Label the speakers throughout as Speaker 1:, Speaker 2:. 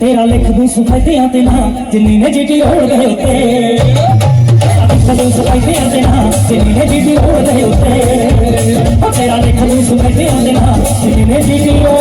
Speaker 1: तेरा लिख दू सुफाइते आते ना जिन्नी ने जीटी ओढ़ गए होते। आते ना ने जीटी ओढ़ गए तेरा लिख दू सुफाइते आते ना ने जीटी ओढ़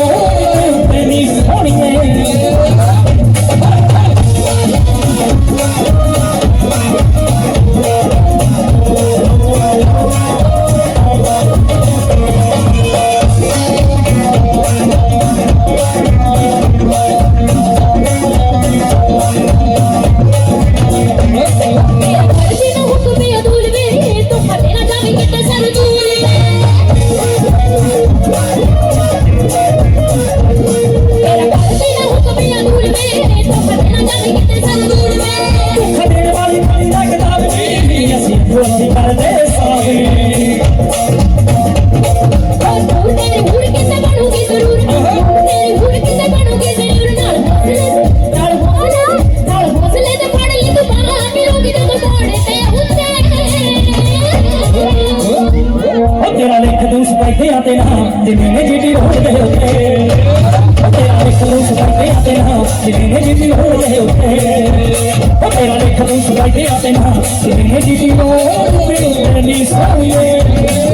Speaker 1: तेरा लिख दूस बैठे आते ना जिन्हें जीटी रोड दे तेरा लिख ਜਿਵੇਂ ਜਿਵੇਂ ਹੋਏ ਉੱਤੇ। ਉਹ ਤੇਰਾ ਲੇਖ ਨੂੰ ਸੁਣਾਈ ਤੇ ਆਪੇ ਨਾ ਜਿਵੇਂ ਜਿਵੇਂ ਹੋਏ ਮੈਨੂੰ ਨਹੀਂ ਸਾਈਏ।